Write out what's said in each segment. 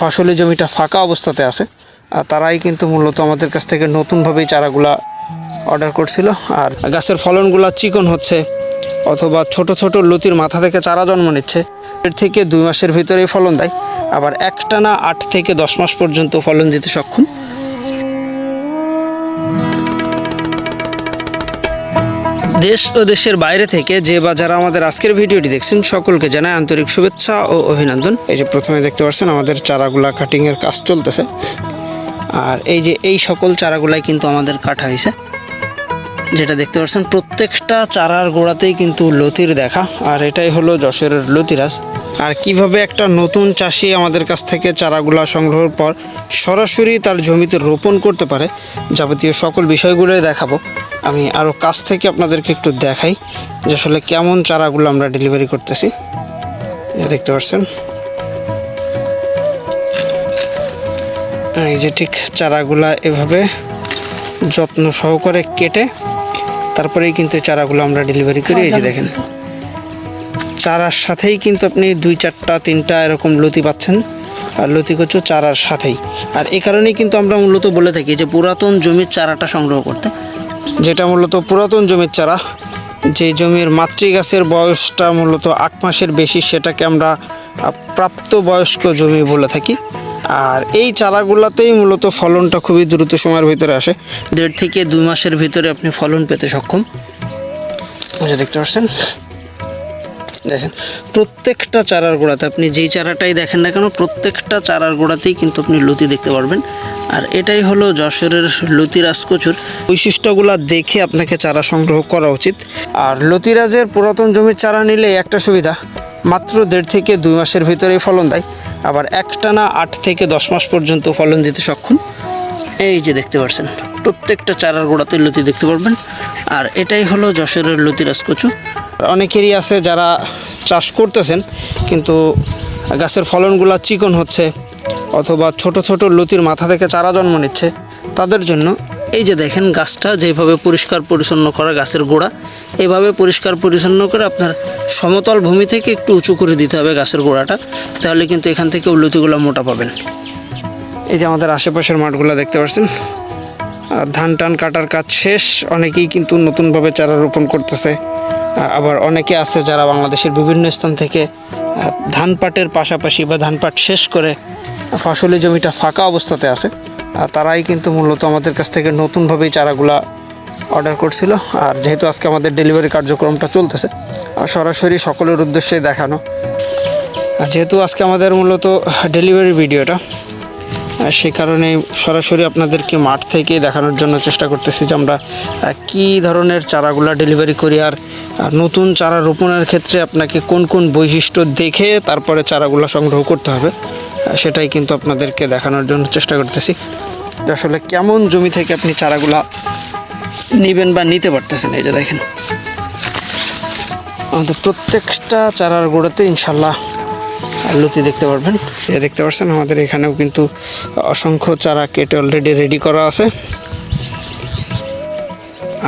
ফসলি জমিটা ফাঁকা অবস্থাতে আছে, আর তারাই কিন্তু মূলত আমাদের কাছ থেকে নতুনভাবেই চারাগুলা অর্ডার করছিল। আর গাছের ফলনগুলা চিকন হচ্ছে, অথবা ছোট ছোট লতির মাথা থেকে চারা জন্ম নিচ্ছে। এর থেকে দুই মাসের ভিতরেই ফলন দেয়, আবার একটানা আট থেকে দশ মাস পর্যন্ত ফলন দিতে সক্ষম। দেশ ও দেশের বাইরে থেকে যে বা যারা আমাদের আজকের ভিডিওটি দেখছেন, সকলকে জানাই আন্তরিক শুভেচ্ছা ও অভিনন্দন। এই যে প্রথমে দেখতে পাচ্ছেন, আমাদের চারাগুলা কাটিংয়ের কাজ চলতেছে। আর এই যে এই সকল চারাগুলাই কিন্তু আমাদের কাটা হয়েছে। যেটা দেখতে পাচ্ছেন, প্রত্যেকটা চারার গোড়াতেই কিন্তু লতির দেখা, আর এটাই হলো যশোরের লতিরাজ। আর কীভাবে একটা নতুন চাষি আমাদের কাছ থেকে চারাগুলা সংগ্রহের পর সরাসরি তার জমিতে রোপণ করতে পারে, যাবতীয় সকল বিষয়গুলোই দেখাবো। আমি আরও কাছ থেকে আপনাদেরকে একটু দেখাই যে আসলে কেমন চারাগুলো আমরা ডেলিভারি করতেছি। দেখতে পাচ্ছেন। এই যে ঠিক চারাগুলা এভাবে যত্ন সহকারে কেটে তারপরেই কিন্তু চারাগুলো আমরা ডেলিভারি করি এই যে দেখেন। চারার সাথেই কিন্তু আপনি দুই চারটা তিনটা এরকম লতি পাচ্ছেন। আর লতি কচু চারার সাথেই। আর এই কারণেই কিন্তু আমরা মূলত বলে থাকি যে পুরাতন জমির চারাটা সংগ্রহ করতে। যেটা মূলত পুরাতন জমির চারা যে জমির মাতৃ গাছের বয়সটা মূলত আট মাসের বেশি সেটাকে আমরা আহ, প্রাপ্তবয়স্ক জমি বলে থাকি। আর এই চারাগুলোতেই মূলত ফলনটা খুবই দ্রুত সময়ের ভিতরে আসে। দেড় থেকে দুই মাসের ভিতরে আপনি ফলন পেতে সক্ষম। যে দেখতে পাচ্ছেন? দেখেন, প্রত্যেকটা চারার গোড়াতে আপনি যেই চারাটাই দেখেন না কেন, প্রত্যেকটা চারার গোড়াতেই কিন্তু আপনি লতি দেখতে পারবেন। আর এটাই হলো যশোরের লতিরাজ কচুর বৈশিষ্ট্যগুলো দেখে আপনাকে চারা সংগ্রহ করা উচিত। আর লতিরাজের পুরাতন জমির চারা নিলে একটা সুবিধা, মাত্র দেড় থেকে দুই মাসের ভিতরেই ফলন দেয়। আবার একটানা আট থেকে দশ মাস পর্যন্ত ফলন দিতে সক্ষম। এই যে দেখতে পাচ্ছেন প্রত্যেকটা চারার গোড়াতে লতি দেখতে পারবেন। আর এটাই হলো যশোরের লতিরাজ কচু। অনেকেরই আছে যারা চাষ করতেছেন, কিন্তু গাছের ফলনগুলো চিকন হচ্ছে, অথবা ছোট ছোট লতির মাথা থেকে চারা জন্ম নিচ্ছে, তাদের জন্য এই যে দেখেন গাছটা, যেভাবে পরিষ্কার পরিচ্ছন্ন করা গাছের গোড়া, এভাবে পরিষ্কার পরিচ্ছন্ন করে আপনার সমতল ভূমি থেকে একটু উঁচু করে দিতে হবে গাছের গোড়াটা, তাহলে কিন্তু এখান থেকে লতিগুলো মোটা পাবেন। এই যে আমাদের আশেপাশের মাঠগুলো দেখতে পাচ্ছেন ধান টান কাটার কাজ শেষ, অনেকেই কিন্তু নতুনভাবে চারা রোপণ করতেছে আবার অনেকে আছে যারা বাংলাদেশের বিভিন্ন স্থান থেকে ধান পাটের পাশাপাশি বা ধান পাট শেষ করে ফসলি জমিটা ফাঁকা অবস্থাতে আছে। তারাই কিন্তু মূলত আমাদের কাছ থেকে নতুনভাবেই চারাগুলা অর্ডার করছিল। আর যেহেতু আজকে আমাদের ডেলিভারি কার্যক্রমটা চলতেছে, আর সরাসরি সকলের উদ্দেশ্যে দেখানো। যেহেতু আজকে আমাদের মূলত ডেলিভারি ভিডিওটা সে কারণে সরাসরি আপনাদেরকে মাঠ থেকে দেখানোর জন্য চেষ্টা করতেছি যে আমরা কী ধরনের চারাগুলা ডেলিভারি করি আর নতুন চারা রোপণের ক্ষেত্রে আপনাকে কোন কোন বৈশিষ্ট্য দেখে তারপরে চারাগুলা সংগ্রহ করতে হবে। সেটাই কিন্তু আপনাদেরকে দেখানোর জন্য চেষ্টা করতেছি আসলে কেমন জমি থেকে আপনি চারাগুলা নেবেন বা নিতে পারতেছেন, এই যে দেখেন। আমাদের প্রত্যেকটা চারার গোড়াতে ইনশাল্লাহ লতি দেখতে পারবেন। এ দেখতে পাচ্ছেন, আমাদের এখানেও কিন্তু অসংখ্য চারা কেটে অলরেডি রেডি করা আছে।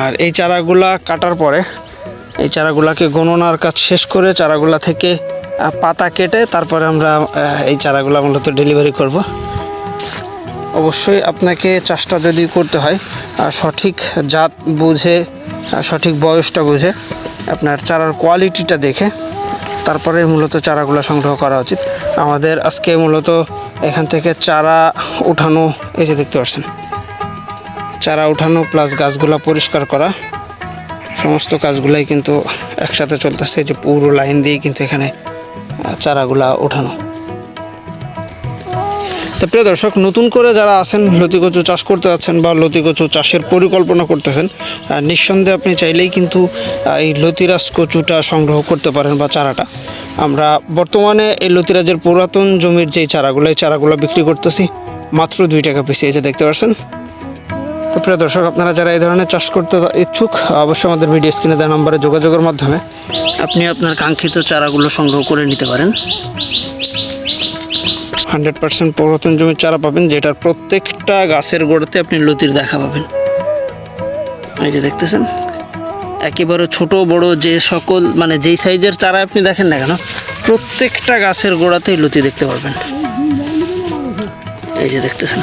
আর এই চারাগুলা কাটার পরে, এই চারাগুলাকে গণনার কাজ শেষ করে চারাগুলা থেকে পাতা কেটে তারপরে আমরা এই চারাগুলো মূলত ডেলিভারি করব। অবশ্যই আপনাকে চাষটা যদি করতে হয় সঠিক জাত বুঝে সঠিক বয়সটা বুঝে, আপনার চারার কোয়ালিটিটা দেখে, তারপরে মূলত চারাগুলো সংগ্রহ করা উচিত। আমাদের আজকে মূলত এখান থেকে চারা উঠানো, এই যে দেখতে পাচ্ছেন, চারা উঠানো প্লাস গাছগুলো পরিষ্কার করা, সমস্ত কাজগুলাই কিন্তু একসাথে চলতেছে যে পুরো লাইন দিয়ে কিন্তু এখানে চারাগুলা ওঠানো। তো প্রিয় দর্শক, নতুন করে যারা আছেন লতিকচু চাষ করতে যাচ্ছেন বা লতিকচু চাষের পরিকল্পনা করতেছেন নিঃসন্দেহে আপনি চাইলেই কিন্তু এই লতিরাজ কচুটা সংগ্রহ করতে পারেন বা চারাটা। আমরা বর্তমানে এই লতিরাজের পুরাতন জমির যে চারাগুলো, এই চারাগুলো বিক্রি করতেছি, মাত্র দুই টাকা পিছিয়ে এই যে দেখতে পাচ্ছেন? তো প্রিয় দর্শক, আপনারা যারা এই ধরনের চাষ করতে ইচ্ছুক, অবশ্যই আমাদের ভিডিও স্ক্রিনে দেওয়া নম্বরে যোগাযোগের মাধ্যমে আপনি আপনার কাঙ্ক্ষিত চারাগুলো সংগ্রহ করে নিতে পারেন। হান্ড্রেড পার্সেন্ট পুরাতন জমির চারা পাবেন, যেটার প্রত্যেকটা গাছের গোড়াতে আপনি লতির দেখা পাবেন। এই যে দেখতেছেন, একেবারে ছোট, বড় যে সকল মানে যেই সাইজের চারা আপনি দেখেন না কেন, প্রত্যেকটা গাছের গোড়াতেই লতি দেখতে পারবেন। এই যে দেখতেছেন